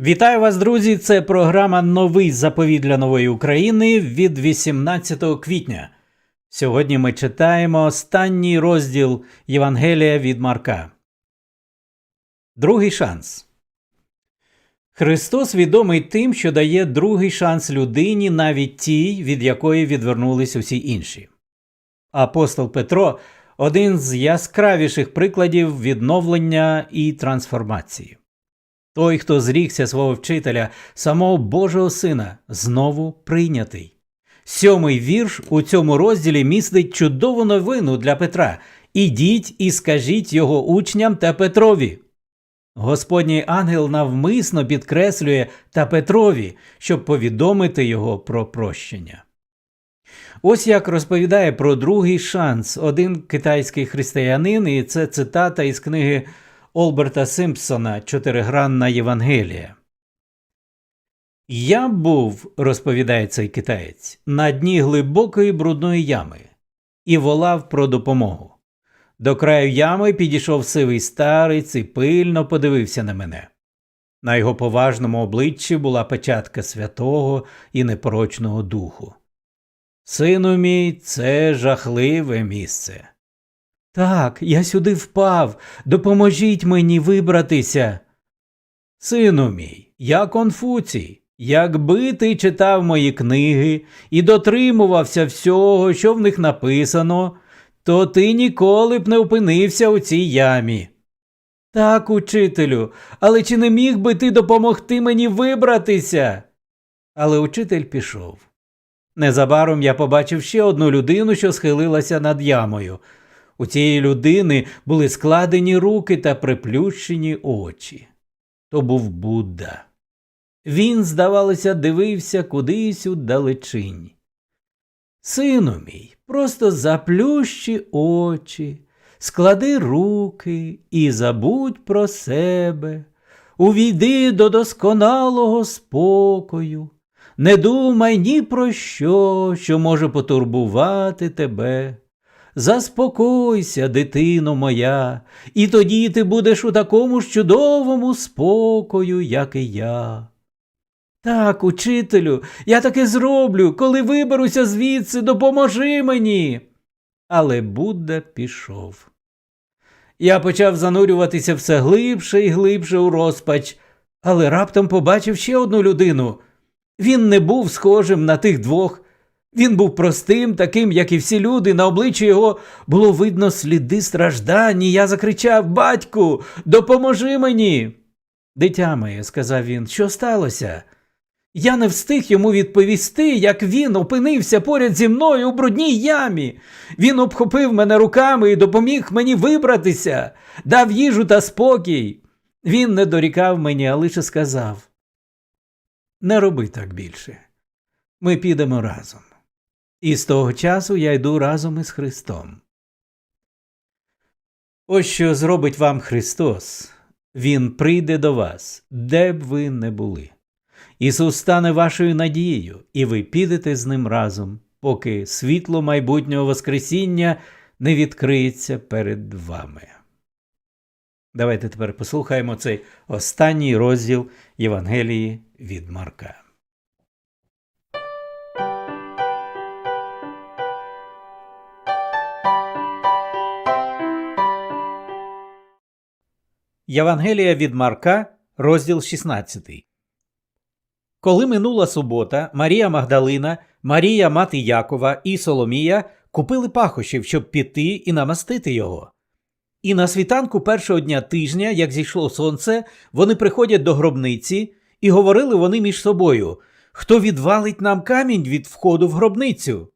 Вітаю вас, друзі! Це програма Новий заповіт для нової України від 18 квітня. Сьогодні ми читаємо останній розділ Євангелія від Марка. Другий шанс. Христос відомий тим, що дає другий шанс людині, навіть тій, від якої відвернулись усі інші. Апостол Петро один з яскравіших прикладів відновлення і трансформації. Той, хто зрікся свого вчителя, самого Божого Сина, знову прийнятий. Сьомий вірш у цьому розділі містить чудову новину для Петра Ідіть і скажіть його учням та Петрові. Господній ангел навмисно підкреслює та Петрові, щоб повідомити його про прощення. Ось як розповідає про другий шанс один китайський християнин, і це цитата із книги Олберта Симпсона Чотиригранна Євангелія. Я був, розповідає цей китаєць, на дні глибокої брудної ями і волав про допомогу. До краю ями підійшов сивий старець і пильно подивився на мене. На його поважному обличчі була печатка святого і непорочного духу. Сину мій, це жахливе місце. Так, я сюди впав. Допоможіть мені вибратися. Сину мій, я Конфуцій. Якби ти читав мої книги і дотримувався всього, що в них написано, то ти ніколи б не опинився у цій ямі. Так, учителю, але чи не міг би ти допомогти мені вибратися? Але учитель пішов. Незабаром я побачив ще одну людину, що схилилася над ямою. У цієї людини були складені руки та приплющені очі. То був Будда. Він, здавалося, дивився кудись у далечінь. Сину мій, просто заплющи очі, склади руки і забудь про себе, увійди до досконалого спокою, не думай ні про що, що може потурбувати тебе. Заспокойся, дитино моя, і тоді ти будеш у такому ж чудовому спокою, як і я. Так, учителю, я таки зроблю, коли виберуся звідси, допоможи мені. Але Будда пішов. Я почав занурюватися все глибше і глибше у розпач, але раптом побачив ще одну людину. Він не був схожим на тих двох. Він був простим, таким, як і всі люди, на обличчі його було видно сліди страждань, і я закричав Батьку, допоможи мені. Дитя моє, сказав він, що сталося? Я не встиг йому відповісти, як він опинився поряд зі мною у брудній ямі. Він обхопив мене руками і допоміг мені вибратися, дав їжу та спокій. Він не дорікав мені, а лише сказав Не роби так більше. Ми підемо разом. І з того часу я йду разом із Христом. Ось що зробить вам Христос. Він прийде до вас, де б ви не були. Ісус стане вашою надією, і ви підете з ним разом, поки світло майбутнього Воскресіння не відкриється перед вами. Давайте тепер послухаємо цей останній розділ Євангелії від Марка. Євангелія від Марка, розділ 16. Коли минула субота, Марія Магдалина, Марія мати Якова і Соломія купили пахощів, щоб піти і намастити його. І на світанку першого дня тижня, як зійшло сонце, вони приходять до гробниці, і говорили вони між собою хто відвалить нам камінь від входу в гробницю.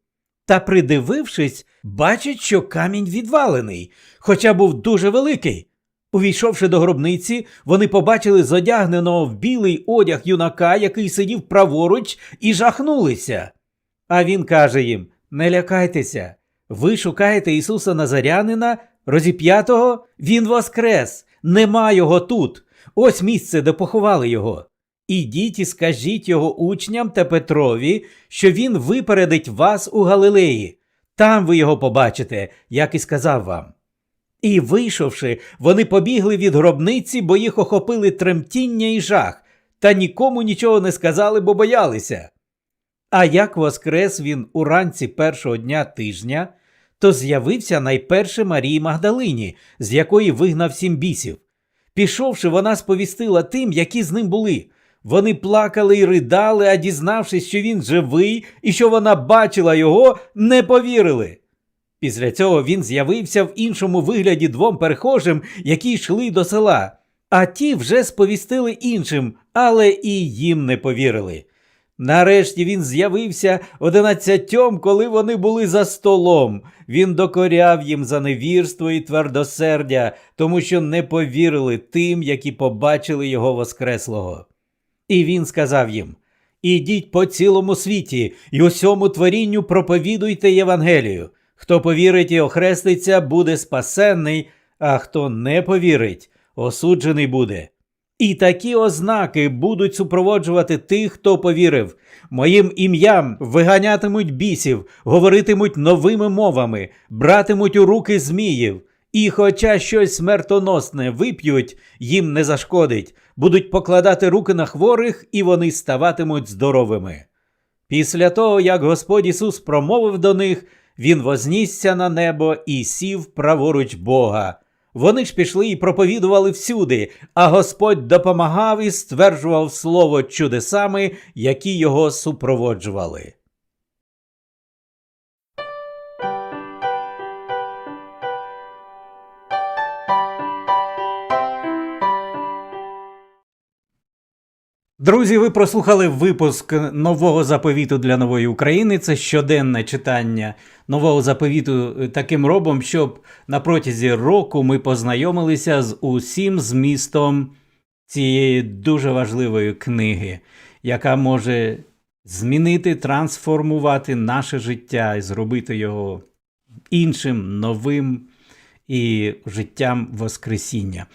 Та, придивившись, бачать, що камінь відвалений, хоча був дуже великий. Увійшовши до гробниці, вони побачили зодягненого в білий одяг юнака, який сидів праворуч, і жахнулися. А він каже їм: Не лякайтеся, ви шукаєте Ісуса Назарянина, розіп'ятого, Він воскрес, нема його тут. Ось місце, де поховали його. Ідіть і скажіть його учням та Петрові, що він випередить вас у Галилеї. Там ви його побачите, як і сказав вам. І, вийшовши, вони побігли від гробниці, бо їх охопили тремтіння і жах. та нікому нічого не сказали, бо боялися. А як воскрес він уранці першого дня тижня, то з'явився найперше Марії Магдалині, з якої вигнав сім бісів. Пішовши, вона сповістила тим, які з ним були. Вони плакали й ридали, а дізнавшись, що він живий і що вона бачила його, не повірили. Після цього він з'явився в іншому вигляді двом перехожим, які йшли до села, а ті вже сповістили іншим, але і їм не повірили. Нарешті він з'явився одинадцятьом, коли вони були за столом. Він докоряв їм за невірство і твердосердя, тому що не повірили тим, які побачили його Воскреслого. І він сказав їм: Ідіть по цілому світі і усьому творінню проповідуйте Євангелію. Хто повірить і охреститься, буде спасенний, а хто не повірить, осуджений буде. І такі ознаки будуть супроводжувати тих, хто повірив. Моїм ім'ям виганятимуть бісів, говоритимуть новими мовами, братимуть у руки зміїв. І, хоча щось смертоносне вип'ють, їм не зашкодить, будуть покладати руки на хворих, і вони ставатимуть здоровими. Після того, як Господь Ісус промовив до них, Він вознісся на небо і сів праворуч Бога. Вони ж пішли і проповідували всюди, а Господь допомагав і стверджував слово чудесами, які його супроводжували. Друзі, ви прослухали випуск нового заповіту для нової України. Це щоденне читання нового заповіту таким робом, щоб на протязі року ми познайомилися з усім змістом цієї дуже важливої книги, яка може змінити, трансформувати наше життя і зробити його іншим, новим і життям Воскресіння.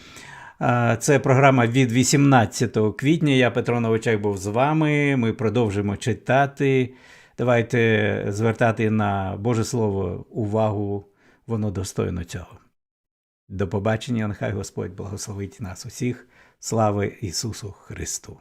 Це програма від 18 квітня. Я Петро Новичак був з вами. Ми продовжимо читати. Давайте звертати на Боже Слово увагу, воно достойно цього. До побачення, нехай Господь благословить нас усіх. Слава Ісусу Христу!